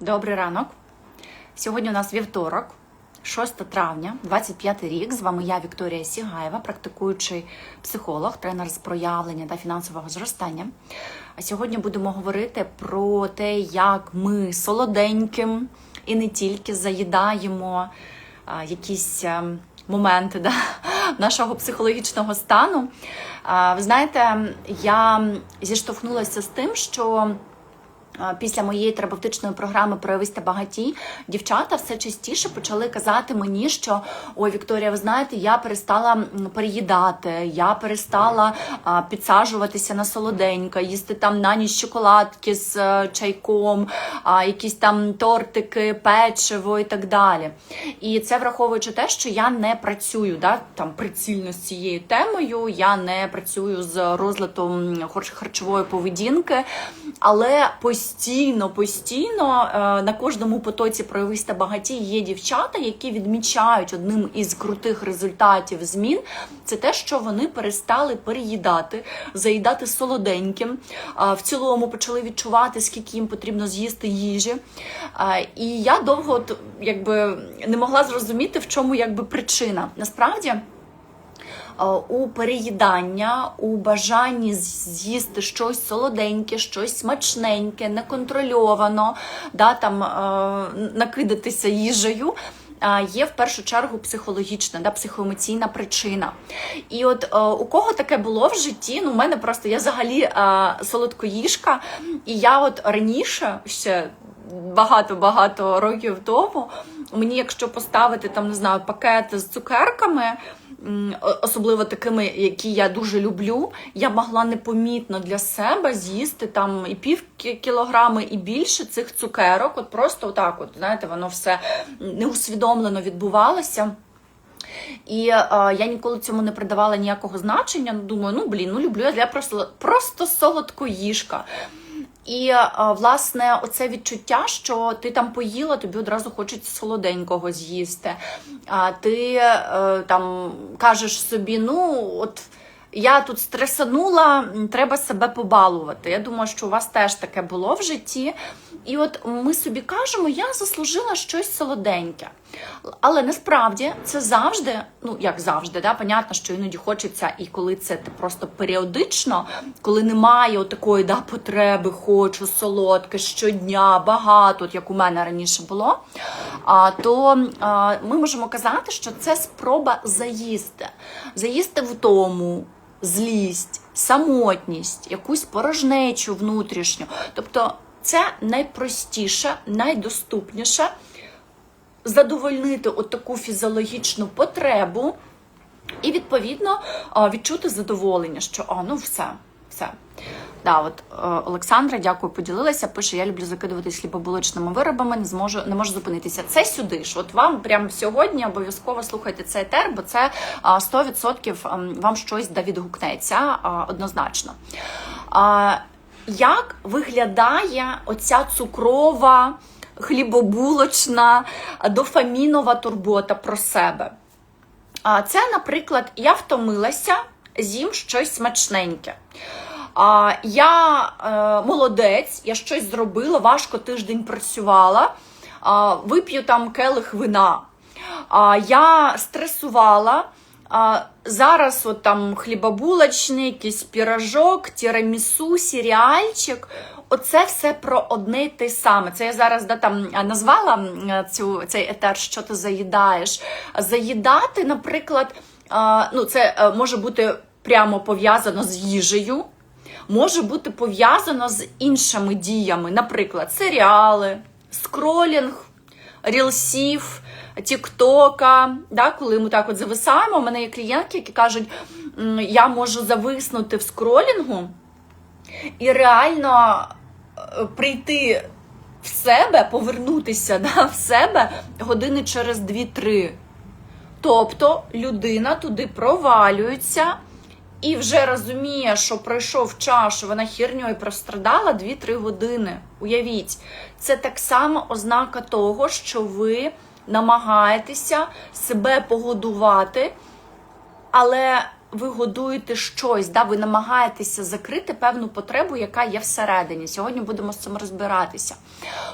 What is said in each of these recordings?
Добрий ранок. Сьогодні у нас вівторок, 6 травня, 25 рік. З вами я, Вікторія Сігаєва, практикуючий психолог, тренер з проявлення та фінансового зростання. А сьогодні будемо говорити про те, як ми солоденьким і не тільки заїдаємо якісь а, моменти да, нашого психологічного стану. Ви знаєте, я зіштовхнулася з тим, що. Після моєї терапевтичної програми Проявись та багатій дівчата все частіше почали казати мені, що ой, Вікторія, ви знаєте, я перестала переїдати, я перестала підсаджуватися на солоденько, їсти там на ніч шоколадки з е, чайком, якісь там тортики, печиво і так далі. І це враховуючи те, що я не працюю да, там прицільно з цією темою, я не працюю з розладом хар- харчової поведінки, але постійно, постійно е, на кожному потоці проявись багаті є дівчата, які відмічають одним із крутих результатів змін. Це те, що вони перестали переїдати, заїдати солоденьким. В цілому почали відчувати, скільки їм потрібно з'їсти їжі. І я довго якби не могла зрозуміти, в чому якби причина. Насправді. Е, У переїдання, у бажанні з'їсти щось солоденьке, щось смачненьке, неконтрольовано, да, там, е, накидатися їжею. е, Є в першу чергу психологічна, да, психоемоційна причина. І от е, у кого таке було в житті, ну, у мене просто я взагалі е, солодкоїжка, і я от раніше ще багато-багато років тому, мені, якщо поставити там, не знаю, пакет з цукерками, особливо такими, які я дуже люблю, я могла непомітно для себе з'їсти там і пів кілограми, і більше цих цукерок. От просто отак, от, знаєте, воно все неусвідомлено відбувалося. І е, я ніколи цьому не придавала ніякого значення. Думаю, ну блін, ну люблю я просто, просто солодкоїжка. І е, власне, оце відчуття, що ти там поїла, тобі одразу хочеться солоденького з'їсти. А ти е, там кажеш собі, ну от. Я тут стресанула, треба себе побалувати. Я думаю, що у вас теж таке було в житті. І от ми собі кажемо, я заслужила щось солоденьке. Але насправді це завжди, ну як завжди, да, понятно, що іноді хочеться, і коли це просто періодично, коли немає такої да, потреби, хочу солодке щодня, багато, от як у мене раніше було, а, то а, ми можемо казати, що це спроба заїсти, заїсти втому, злість, самотність, якусь порожнечу внутрішню. Тобто це найпростіше, найдоступніше задовольнити от таку фізіологічну потребу і, відповідно, відчути задоволення, що а, ну все, все. Да, от е, Олександра, дякую, поділилася. Пише: я люблю закидуватись хлібобулочними виробами, не зможу не можу зупинитися. Це сюди ж. От вам прямо сьогодні обов'язково слухайте цей етер, бо це 100% ем, вам щось да відгукнеться однозначно. Як виглядає оця цукрова, хлібобулочна, дофамінова турбота про себе? Це, наприклад, я втомилася, з'їм щось смачненьке. А, я е, молодець, я щось зробила, важко тиждень працювала, а, вип'ю там келих вина. А, я стресувала. А, зараз от там хлібобулочний, якийсь пірожок, тірамісу, серіальчик. Оце все про одне й те саме. Це я зараз да, там назвала цю, цей етер, що ти заїдаєш. Заїдати, наприклад, а, ну, це е, може бути прямо пов'язано з їжею може бути пов'язано з іншими діями, наприклад, серіали, скролінг, рілсів, тіктока. Да, коли ми так от зависаємо, у мене є клієнтки, які кажуть, я можу зависнути в скролінгу і реально е, прийти в себе, повернутися да, в себе години через 2-3. Тобто людина туди провалюється і вже розуміє, що пройшов час, що вона херньою прострадала 2-3 години. Уявіть, це так само ознака того, що ви намагаєтеся себе погодувати, але ви годуєте щось, да, ви намагаєтеся закрити певну потребу, яка є всередині. Сьогодні будемо з цим розбиратися.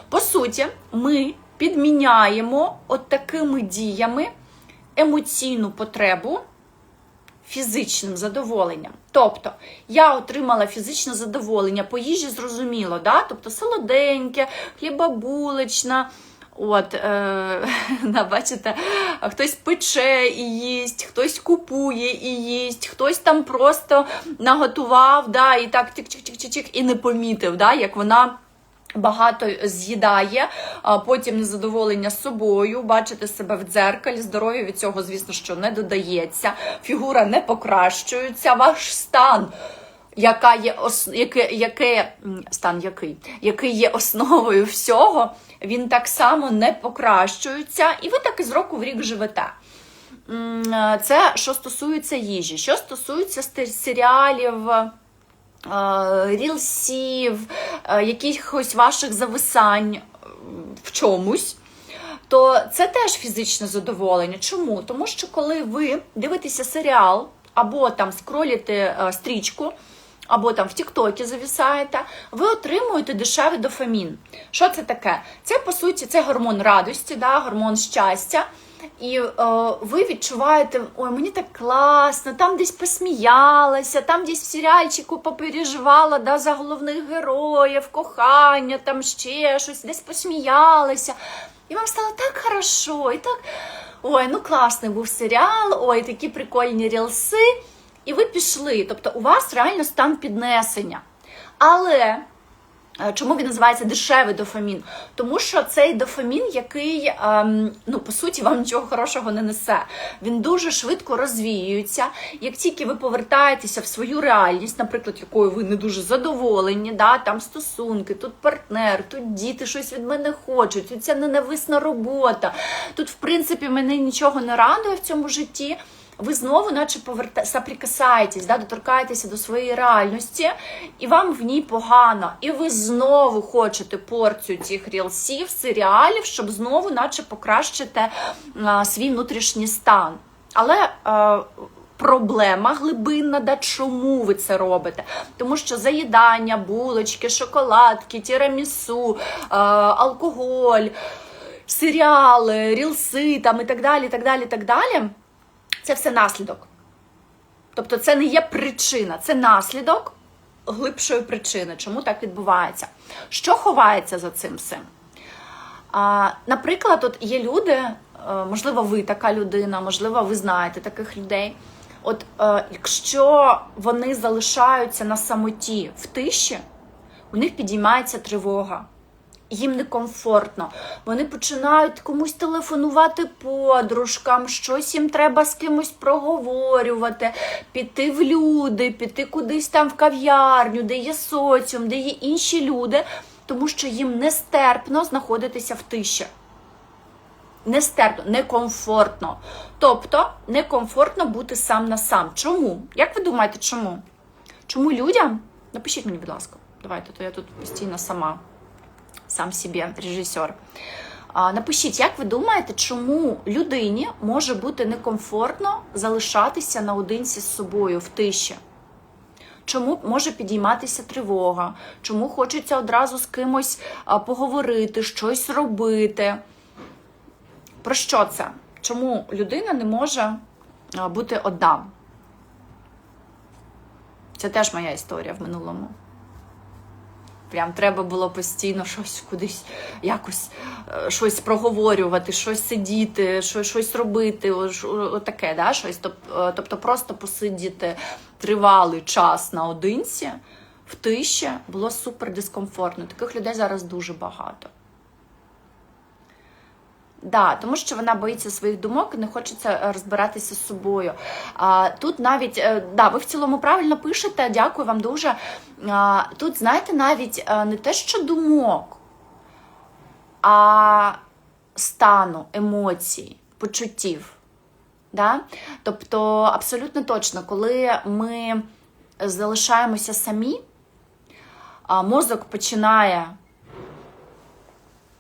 По суті, ми підміняємо от такими діями емоційну потребу фізичним задоволенням. Тобто я отримала фізичне задоволення по їжі, зрозуміло, да? тобто солоденьке, хлібобулична. От, е, бачите, хтось пече і їсть, хтось купує і їсть, хтось там просто наготував, да, і так тик-тик-тик-тик, і не помітив, да, як вона. Багато з'їдає, а потім незадоволення собою, бачите себе в дзеркалі, здоров'я від цього, звісно, що не додається, фігура не покращується, ваш стан, яка є яке, яке стан який, який є основою всього, він так само не покращується, і ви так із року в рік живете. Це що стосується їжі, що стосується серіалів. Рілсів, якихось ваших зависань в чомусь, то це теж фізичне задоволення. Чому? Тому що коли ви дивитеся серіал або там скроліте е, стрічку, або там в Тіктокі завісаєте, ви отримуєте дешевий дофамін. Що це таке? Це по суті це гормон радості, да, гормон щастя. І е, ви відчуваєте, ой, мені так класно, там десь посміялася, там десь в серіальчику попереживала да, за головних героїв, кохання, там ще щось, десь посміялася. І вам стало так хорошо, і так. Ой, ну класний був серіал, ой, такі прикольні рілси. І ви пішли. Тобто у вас реально стан піднесення. Але чому він називається дешевий дофамін? Тому що цей дофамін, який, ем, ну, по суті, вам нічого хорошого не несе. Він дуже швидко розвіюється. Як тільки ви повертаєтеся в свою реальність, наприклад, якою ви не дуже задоволені, да, там стосунки, тут партнер, тут діти щось від мене хочуть, тут ця ненависна робота, тут, в принципі, мене нічого не радує в цьому житті ви знову, наче поверта... соприкасаєтесь, да, доторкаєтеся до своєї реальності, і вам в ній погано. І ви знову хочете порцію цих рілсів, серіалів, щоб знову, наче, покращити а, свій внутрішній стан. Але а, проблема глибинна, да, чому ви це робите? Тому що заїдання, булочки, шоколадки, тірамісу, а, алкоголь, серіали, рілси там і так далі, так далі, і так далі. Це все наслідок. Тобто це не є причина, це наслідок глибшої причини, чому так відбувається. Що ховається за цим всім? Наприклад, от є люди, е, можливо, ви така людина, можливо, ви знаєте таких людей. От е, якщо вони залишаються на самоті в тиші, у них підіймається тривога їм некомфортно. Вони починають комусь телефонувати подружкам, щось їм треба з кимось проговорювати, піти в люди, піти кудись там в кав'ярню, де є соціум, де є інші люди, тому що їм нестерпно знаходитися в тиші. Нестерпно, некомфортно. Тобто некомфортно бути сам на сам. Чому? Як ви думаєте, чому? Чому людям? Напишіть мені, будь ласка, давайте, то я тут постійно сама сам собі режисер. Напишіть, як ви думаєте, чому людині може бути некомфортно залишатися наодинці з собою в тиші? Чому може підійматися тривога? Чому хочеться одразу з кимось поговорити, щось робити? Про що це? Чому людина не може бути одна? Це теж моя історія в минулому. Прям треба було постійно щось кудись якось е, щось проговорювати, щось сидіти, щось щось робити, отаке, да, щось. Е, тобто просто посидіти тривалий час наодинці в тиші було супер дискомфортно. Таких людей зараз дуже багато. Да, тому що вона боїться своїх думок і не хочеться е, розбиратися з собою. А, Тут навіть е, да, ви в цілому правильно пишете, дякую вам дуже. А, Тут, знаєте, навіть е, не те, що думок, а стану, емоцій, почуттів. Да? Тобто, абсолютно точно, коли ми залишаємося самі, мозок починає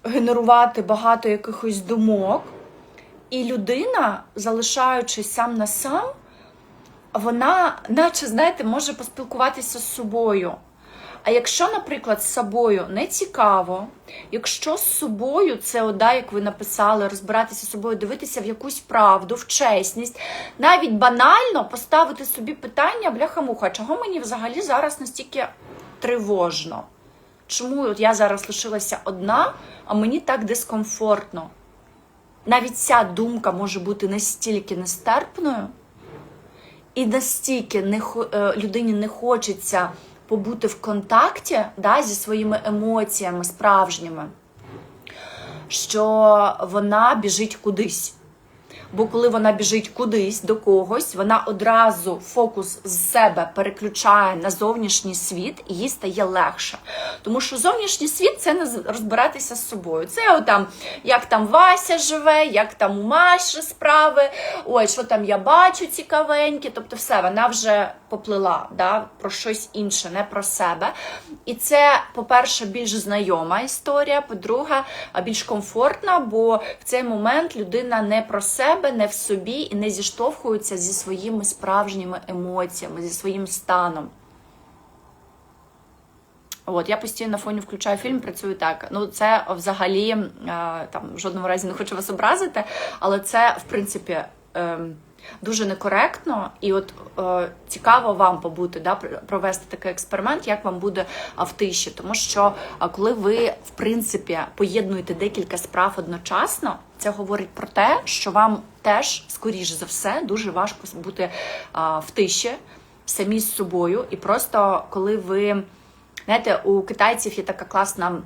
генерувати багато якихось думок, і людина, залишаючись сам на сам, вона, наче, знаєте, може поспілкуватися з собою. А якщо, наприклад, з собою не цікаво, якщо з собою це ода, як ви написали, розбиратися з собою, дивитися в якусь правду, в чесність, навіть банально поставити собі питання, бляха-муха, чого мені взагалі зараз настільки тривожно? Чому от я зараз лишилася одна, а мені так дискомфортно? Навіть ця думка може бути настільки нестерпною, і настільки не, е, людині не хочеться побути в контакті да, зі своїми емоціями справжніми, що вона біжить кудись. Бо коли вона біжить кудись до когось, вона одразу фокус з себе переключає на зовнішній світ, і їй стає легше. Тому що зовнішній світ це не розбиратися з собою. Це отам, як там Вася живе, як там у Маші справи, ой, що там я бачу цікавеньке. Тобто, все, вона вже поплила да, про щось інше, не про себе. І це, по-перше, більш знайома історія. По-друге, більш комфортна, бо в цей момент людина не про себе, не в собі і не зіштовхується зі своїми справжніми емоціями, зі своїм станом. От, я постійно на фоні включаю фільм, працюю так. Ну, це взагалі е, там в жодному разі не хочу вас образити, але це, в принципі, е, дуже некоректно. І от е, цікаво вам побути, да, провести такий експеримент, як вам буде в тиші. Тому що коли ви, в принципі, поєднуєте декілька справ одночасно, це говорить про те, що вам теж, скоріш за все, дуже важко бути а, в тиші самі з собою. І просто коли ви. Знаєте, у китайців є така класна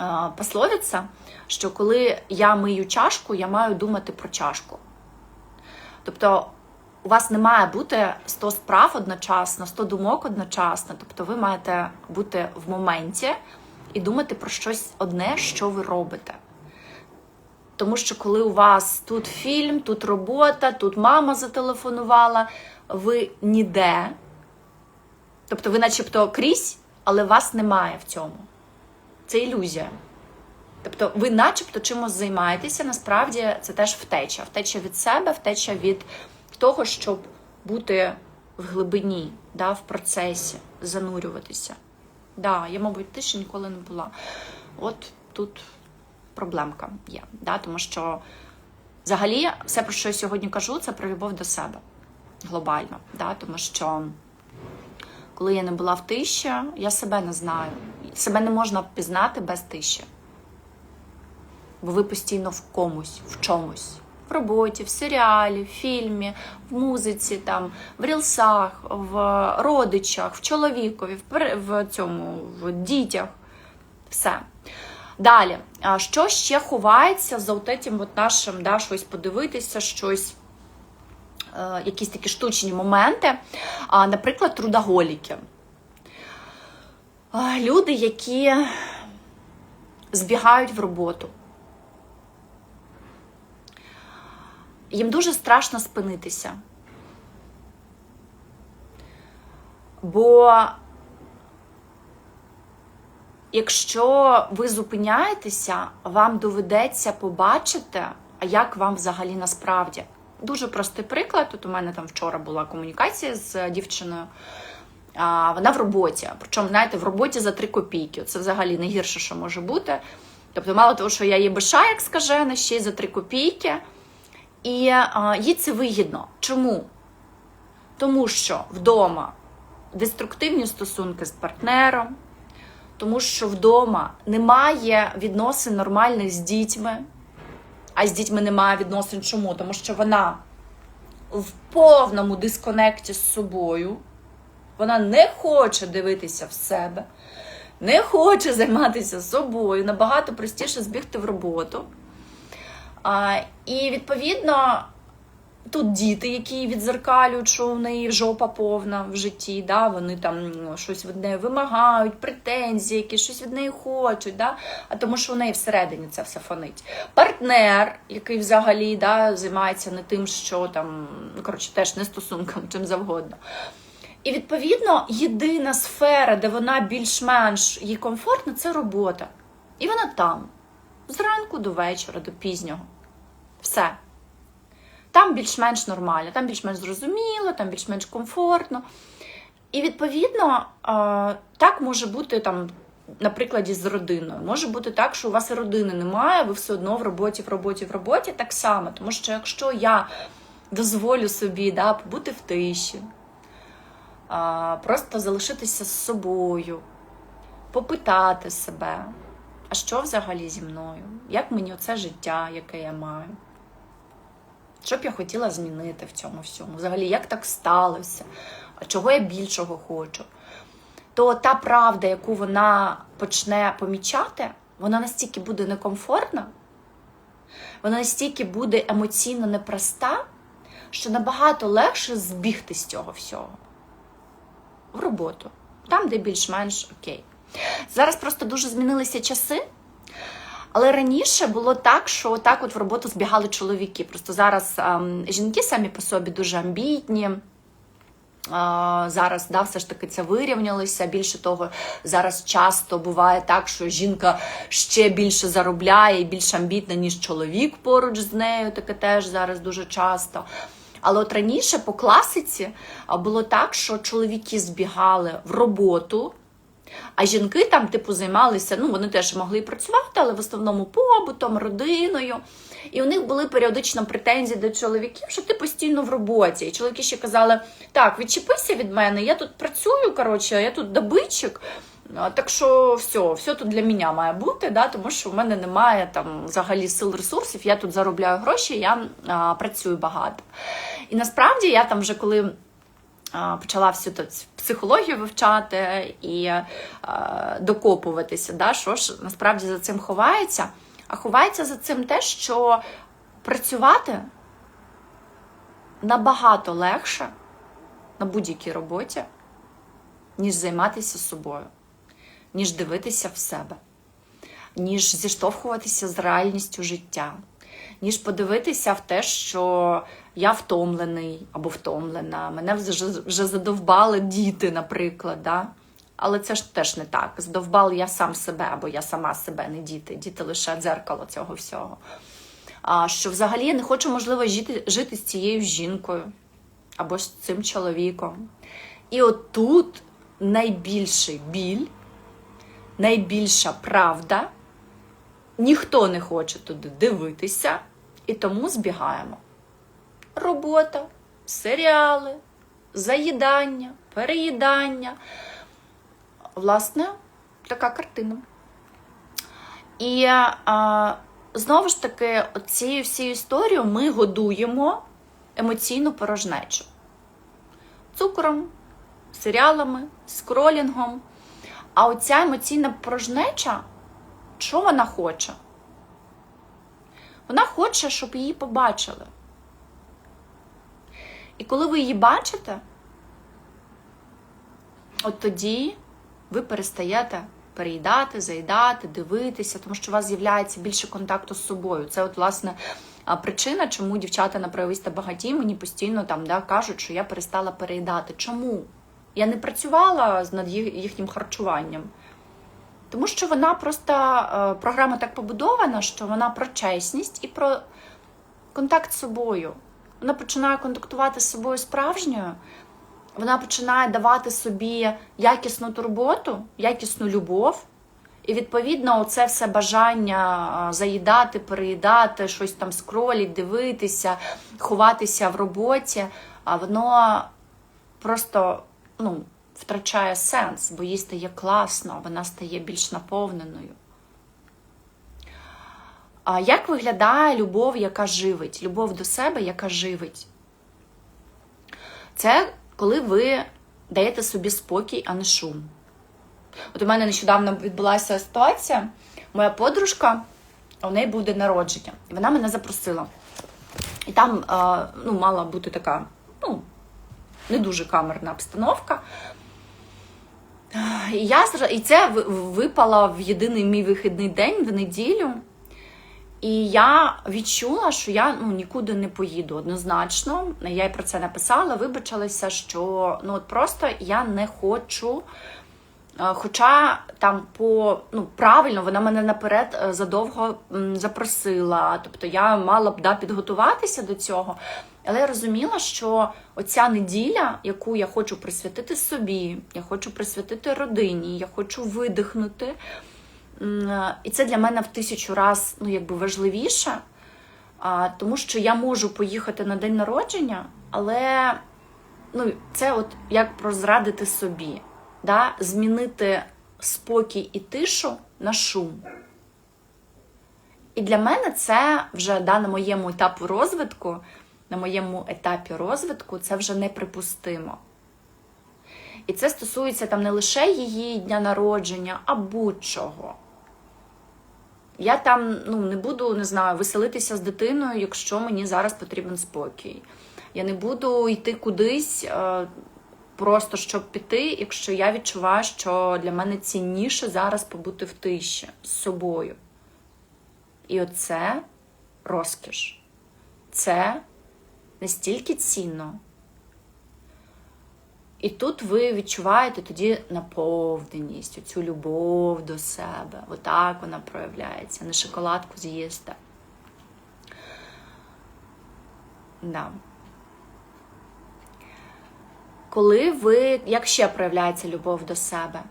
е, пословиця, що коли я мию чашку, я маю думати про чашку. Тобто у вас не має бути 100 справ одночасно, 100 думок одночасно. Тобто ви маєте бути в моменті і думати про щось одне, що ви робите. Тому що коли у вас тут фільм, тут робота, тут мама зателефонувала, ви ніде. Тобто ви начебто крізь, але вас немає в цьому. Це ілюзія. Тобто ви начебто чимось займаєтеся, насправді це теж втеча. Втеча від себе, втеча від того, щоб бути в глибині, да, в процесі, занурюватися. Да, я, мабуть, тиші ніколи не була. От тут проблемка є. Да, тому що взагалі все, про що я сьогодні кажу, це про любов до себе глобально. Да, тому що коли я не була в тиші, я себе не знаю. Себе не можна пізнати без тиші. Бо ви постійно в комусь, в чомусь. В роботі, в серіалі, в фільмі, в музиці, там, в рілсах, в родичах, в чоловікові, в, в цьому, в дітях. Все. Далі, а що ще ховається за от этим от нашим, да, щось подивитися, щось е, якісь такі штучні моменти, а, наприклад, трудоголіки. А, Люди, які збігають в роботу. Їм дуже страшно спинитися. Бо якщо ви зупиняєтеся, вам доведеться побачити, як вам взагалі насправді. Дуже простий приклад. Тут у мене там вчора була комунікація з дівчиною. А, вона в роботі. Причому, знаєте, в роботі за 3 копійки. Це взагалі найгірше, що може бути. Тобто, мало того, що я її биша, як скажена, ще й за 3 копійки. І а, їй це вигідно. Чому? Тому що вдома деструктивні стосунки з партнером, тому що вдома немає відносин нормальних з дітьми, а з дітьми немає відносин. Чому? Тому що вона в повному дисконекті з собою, вона не хоче дивитися в себе, не хоче займатися собою, набагато простіше збігти в роботу. А, і відповідно. Тут діти, які відзеркалюють, що в неї жопа повна в житті, да? вони там ну, щось від неї вимагають, претензії, які щось від неї хочуть, да? а тому що у неї всередині це все фонить. Партнер, який взагалі да, займається не тим, що там, ну, коротше, теж не стосунками, чим завгодно. І відповідно єдина сфера, де вона більш-менш їй комфортна, це робота. І вона там, зранку до вечора, до пізнього. Все. Там більш-менш нормально, там більш-менш зрозуміло, там більш-менш комфортно. І відповідно так може бути там. На прикладі з родиною. Може бути так, що у вас і родини немає, ви все одно в роботі, в роботі, в роботі так само. Тому що якщо я дозволю собі да, побути в тиші, просто залишитися з собою, попитати себе, а що взагалі зі мною? Як мені оце життя, яке я маю? Що б я хотіла змінити в цьому всьому? Взагалі, як так сталося? Чого я більшого хочу? То та правда, яку вона почне помічати, вона настільки буде некомфортна, вона настільки буде емоційно непроста, що набагато легше збігти з цього всього в роботу, там, де більш-менш окей. Зараз просто дуже змінилися часи. Але раніше було так, що так от в роботу збігали чоловіки. Просто зараз ем, жінки самі по собі дуже амбітні. Е, зараз да, все ж таки це вирівнялося. Більше того, зараз часто буває так, що жінка ще більше заробляє і більш амбітна, ніж чоловік поруч з нею. Таке теж зараз дуже часто. Але от раніше по класиці було так, що чоловіки збігали в роботу. А жінки там, типу, займалися, ну, вони теж могли працювати, але в основному побутом, родиною. І у них були періодично претензії до чоловіків, що ти постійно в роботі. І чоловіки ще казали: так, відчепися від мене, я тут працюю, коротше, я тут добичик. Так що все, все тут для мене має бути, да, тому що в мене немає там взагалі сил ресурсів, я тут заробляю гроші, я а, працюю багато. І насправді я там вже коли почала всю ту психологію вивчати і докопуватися, да, що ж насправді за цим ховається. А ховається за цим те, що працювати набагато легше на будь-якій роботі, ніж займатися собою, ніж дивитися в себе, ніж зіштовхуватися з реальністю життя, ніж подивитися в те, що я втомлений або втомлена, мене вже, вже задовбали діти, наприклад. Да? Але це ж теж не так. Здовбав я сам себе, або я сама себе, не діти. Діти лише дзеркало цього всього. А, Що взагалі я не хочу, можливо, жити, жити з цією жінкою або з цим чоловіком. І отут найбільший біль, найбільша правда. Ніхто не хоче туди дивитися, і тому збігаємо. Робота, серіали, заїдання, переїдання. Власне, така картина. І а, знову ж таки, цією всією історією ми годуємо емоційну порожнечу цукром, серіалами, скролінгом. А оця емоційна порожнеча, що вона хоче? Вона хоче, щоб її побачили. І коли ви її бачите, от тоді ви перестаєте переїдати, заїдати, дивитися, тому що у вас з'являється більше контакту з собою. Це, от, власне, причина, чому дівчата на правовіста багаті мені постійно там да, кажуть, що я перестала переїдати. Чому? Я не працювала над їхнім харчуванням. Тому що вона просто програма так побудована, що вона про чесність і про контакт з собою. Вона починає контактувати з собою справжньою, вона починає давати собі якісну турботу, якісну любов. І, відповідно, це все бажання заїдати, переїдати, щось там скроліть, дивитися, ховатися в роботі, а воно просто ну, втрачає сенс, бо їй стає класно, вона стає більш наповненою. Як виглядає любов, яка живить? Любов до себе, яка живить? Це коли ви даєте собі спокій, а не шум. От у мене нещодавно відбулася ситуація. Моя подружка, у неї буде народження, і вона мене запросила. І там ну, мала бути така, ну, не дуже камерна обстановка. І я, і це випало в єдиний мій вихідний день в неділю. І я відчула, що я ну, нікуди не поїду однозначно. Я й про це написала, вибачилася, що ну от просто я не хочу Е, Хоча там по ну правильно вона мене наперед е, задовго запросила. Тобто я мала б да, підготуватися до цього. Але я розуміла, що оця неділя, яку я хочу присвятити собі, я хочу присвятити родині, я хочу видихнути. Е, І це для мене в тисячу раз ну, якби важливіше, тому що я можу поїхати на день народження, але ну, це от як прозрадити собі, да? змінити спокій і тишу на шум. І для мене це вже да, на моєму етапу розвитку, на моєму етапі розвитку це вже неприпустимо. І це стосується там не лише її дня народження, а будь-чого. Я там ну, не буду, не знаю, веселитися з дитиною, якщо мені зараз потрібен спокій. Я не буду йти кудись е, просто щоб піти, якщо я відчуваю, що для мене цінніше зараз побути в тиші з собою. І оце розкіш. Це настільки цінно. І тут ви відчуваєте тоді наповненість, цю любов до себе. Отак вона проявляється. Не шоколадку з'їсти. Да. Коли ви, як ще проявляється любов до себе?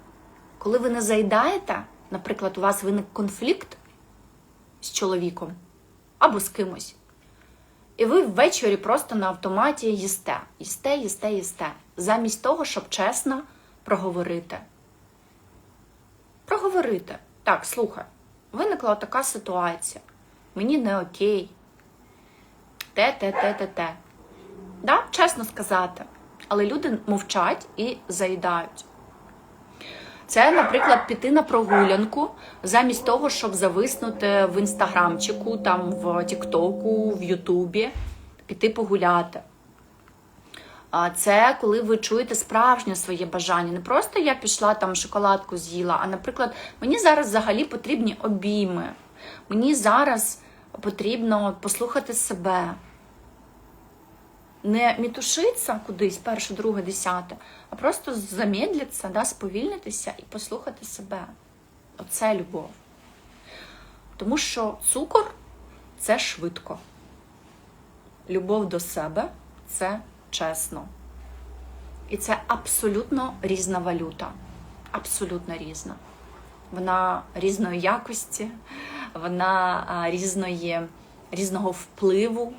Коли ви не заїдаєте, наприклад, у вас виник конфлікт з чоловіком або з кимось, і ви ввечері просто на автоматі їсте, їсте, їсте, їсте, замість того, щоб чесно проговорити. Проговорити. Так, слухай, виникла така ситуація. Мені не окей. Те, те, те, те, те. Да? Чесно сказати. Але люди мовчать і заїдають. Це, наприклад, піти на прогулянку замість того, щоб зависнути в інстаграмчику, там в Тіктоку, в Ютубі, піти погуляти. Це коли ви чуєте справжнє своє бажання. Не просто я пішла там шоколадку з'їла, а, наприклад, мені зараз взагалі потрібні обійми. Мені зараз потрібно послухати себе. Не мітушитися кудись, перше, друге, десяте, а просто замедлитися, да, сповільнитися і послухати себе. Оце любов. Тому що цукор це швидко. Любов до себе це чесно. І це абсолютно різна валюта. Абсолютно різна. Вона різної якості, вона різної, різного впливу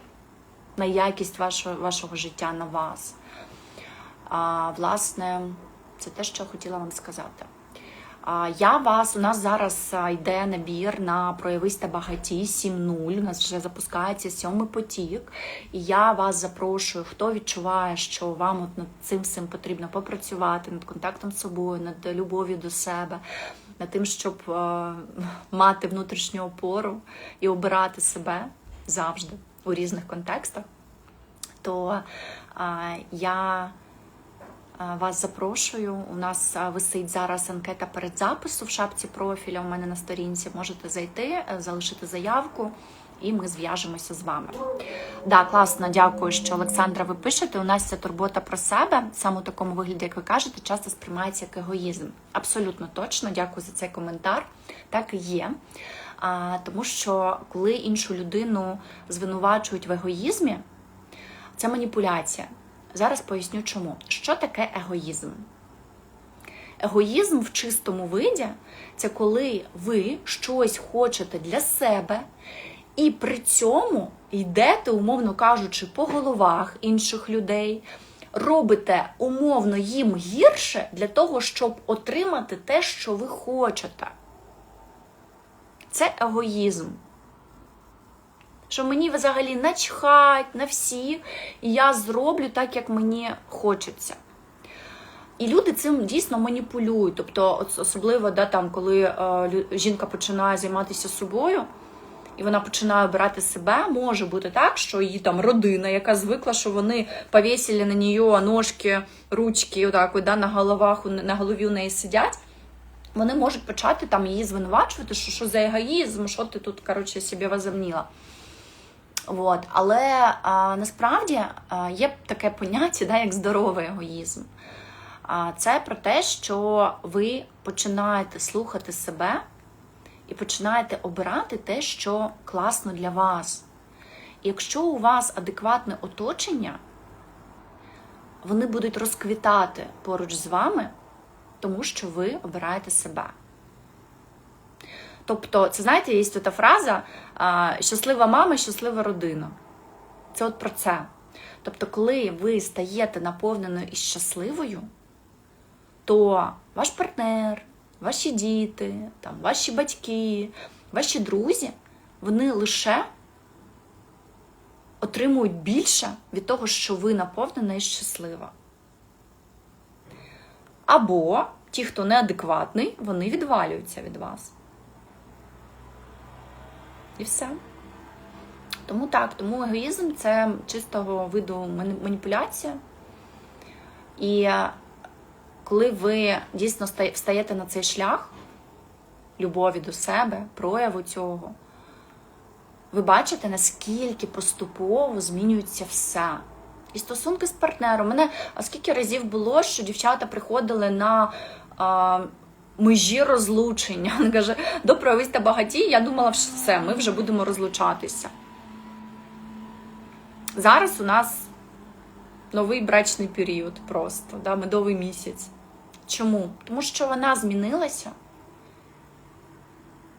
на якість вашого, вашого життя на вас. А, Власне, це те, що хотіла вам сказати. Я вас, у нас зараз йде набір на проявись та багаті 7.0. У нас вже запускається сьомий потік. І я вас запрошую, хто відчуває, що вам от над цим всім потрібно попрацювати, над контактом з собою, над любов'ю до себе, над тим, щоб мати внутрішню опору і обирати себе завжди у різних контекстах, то а, я вас запрошую. У нас висить зараз анкета передзапису в шапці профіля. У мене на сторінці можете зайти, е, залишити заявку. І ми зв'яжемося з вами. Да, класно, дякую, що Олександра, ви пишете. У нас ця турбота про себе, саме у такому вигляді, як ви кажете, часто сприймається як егоїзм. Абсолютно точно, дякую за цей коментар. Так і є. А, Тому що коли іншу людину звинувачують в егоїзмі, це маніпуляція. Зараз поясню чому. Що таке егоїзм? Егоїзм в чистому виді це коли ви щось хочете для себе, і при цьому йдете, умовно кажучи, по головах інших людей, робите умовно їм гірше для того, щоб отримати те, що ви хочете. Це егоїзм. Що мені взагалі начхать на всіх, і я зроблю так, як мені хочеться. І люди цим дійсно маніпулюють. Тобто, особливо, да, там, коли е, жінка починає займатися собою, і вона починає обирати себе, може бути так, що її там родина, яка звикла, що вони повісили на неї ножки, ручки, отак, да, на головах, на голові у неї сидять. Вони можуть почати там її звинувачувати, що що за егоїзм, що ти тут коротше, собі возомніла. От. Але а, насправді а, є таке поняття, да, як здоровий егоїзм. А це про те, що ви починаєте слухати себе і починаєте обирати те, що класно для вас. І якщо у вас адекватне оточення, вони будуть розквітати поруч з вами, тому що ви обираєте себе. Тобто, це знаєте, є така фраза щаслива мама, щаслива родина. Це от про це. Тобто, коли ви стаєте наповненою і щасливою, то ваш партнер, ваші діти, там, ваші батьки, ваші друзі, вони лише отримують більше від того, що ви наповнена і щаслива. Або ті, хто неадекватний, вони відвалюються від вас. І все. Тому так, тому егоїзм це чистого виду маніпуляція. І е, коли ви дійсно встаєте на цей шлях любові до себе, прояву цього, ви бачите, наскільки поступово змінюється все. І стосунки з партнером. Мене скільки разів було, що дівчата приходили на а, межі розлучення. Вона каже, до прависта багаті, я думала, що все, ми вже будемо розлучатися. Зараз у нас новий брачний період просто, да, медовий місяць. Чому? Тому що вона змінилася.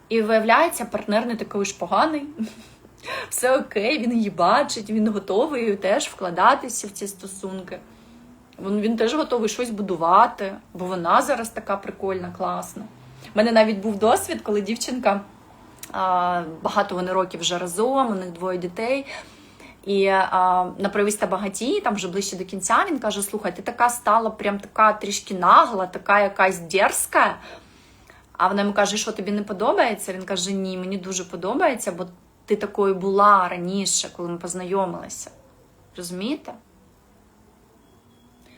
І виявляється, партнер не такий ж поганий. Все окей, він її бачить, він готовий теж вкладатися в ці стосунки. Він, він теж готовий щось будувати, бо вона зараз така прикольна, класна. У мене навіть був досвід, коли дівчинка а, багато вони років вже разом, у них двоє дітей. І а, на привіста багаті, там вже ближче до кінця, він каже: Слухай, ти така стала прям така трішки нагла, така якась дерзка. А вона йому каже, що тобі не подобається? Він каже: Ні, мені дуже подобається, бо ти такою була раніше, коли ми познайомилися. Розумієте?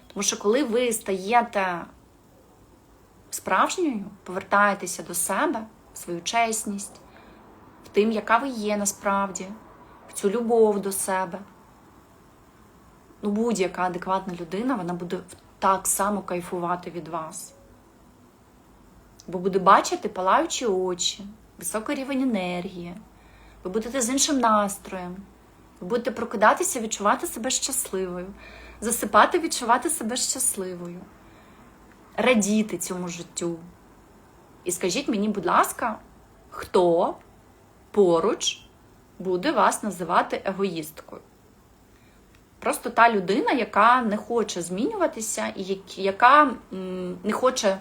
Тому що коли ви стаєте справжньою, повертаєтеся до себе, в свою чесність, в тим, яка ви є насправді, в цю любов до себе. Ну, будь-яка адекватна людина, вона буде так само кайфувати від вас. Бо буде бачити палаючі очі, високий рівень енергії, ви будете з іншим настроєм, ви будете прокидатися, відчувати себе щасливою, засипати, відчувати себе щасливою, радіти цьому життю. І скажіть мені, будь ласка, хто поруч буде вас називати егоїсткою? Просто та людина, яка не хоче змінюватися, і яка не хоче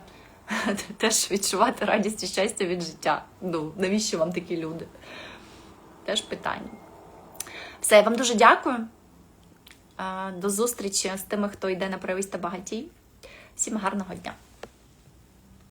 теж відчувати радість і щастя від життя. Ну, навіщо вам такі люди? Теж питання. Все, я вам дуже дякую. До зустрічі з тими, хто йде на правість та багатій. Всім гарного дня!